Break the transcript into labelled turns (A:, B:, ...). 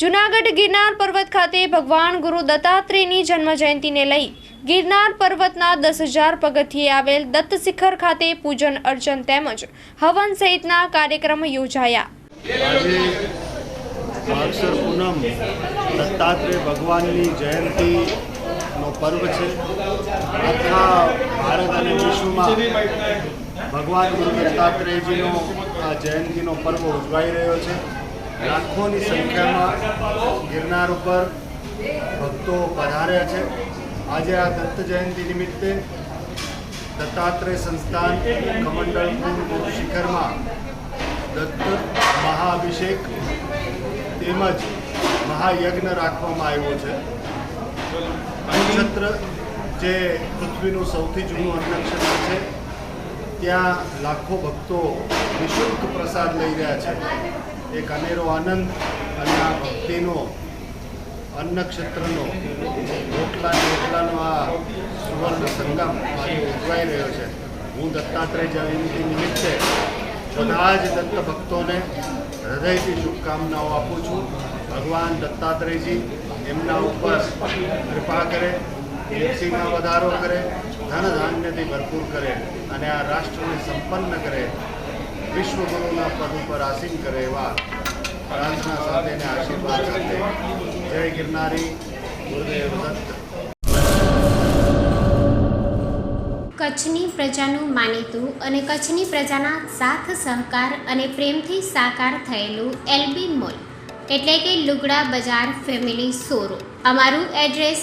A: જુનાગઢ ગિરનાર પર્વત ખાતે ભગવાન ગુરુ દત્તાત્રેયની જન્મ જયંતિને લઈ ગિરનાર પર્વતના દસ હજાર પગથિયે આવેલ દત્ત શિખર ખાતે પૂજન અર્ચન તેમજ હવન સહિતના કાર્યક્રમ યોજાયા.
B: પૂનમ દત્તાત્રેય ભગવાનની જયંતિનો પર્વ છે. આખા ભારત અને વિશ્વમાં ભગવાન ગુરુ દત્તાત્રેયજીનો આ જયંતિનો પર્વ ઉજવાઈ રહ્યો છે. લાખોની સંખ્યામાં ગિરનાર ઉપર ભક્તો પધાર્યા છે. આજે આ દત્ત જયંતિ નિમિત્તે દત્તાત્રેય સંસ્થાન કમંડળપુર શિખરમાં દત્ત મહાઅભિષેક તેમજ મહાયજ્ઞ રાખવામાં આવ્યો છે. નક્ષત્ર જે પૃથ્વીનું સૌથી જૂનું અન્નક્ષત્ર છે. ત્યાં લાખો ભક્તો નિઃશુલ્ક પ્રસાદ લઈ રહ્યા છે. એક અનેરો આનંદ અને આ ભક્તિનો અન્નક્ષેત્રનો રોટલા રોટલાનો આ સુવર્ણ સંગમ આજે ઉજવાઈ રહ્યો છે. હું દત્તાત્રેય જયંતિ નિમિત્તે બધા જ દત્ત ભક્તોને હૃદયથી શુભકામનાઓ આપું છું. ભગવાન દત્તાત્રેયજી એમના ઉપર કૃપા કરે. કીર્તિમાં વધારો કરે ધન ધાન્યથી ભરપૂર કરે અને આ રાષ્ટ્રને સંપન્ન કરે, વિશ્વગુરુના પદ ઉપર આસીન કરે એવા પ્રાર્થના સાથે આશીર્વાદ સાથે. જય ગિરનારી, ગુરુદેવ દત્ત.
C: કચ્છની પ્રજાનું માનીતું અને કચ્છની પ્રજાના સાથ, સહકાર અને પ્રેમથી સાકાર થયેલું એલબી મોલ. એટલે કે લુગડા બજાર ફેમિલી શોરૂમ. અમારું address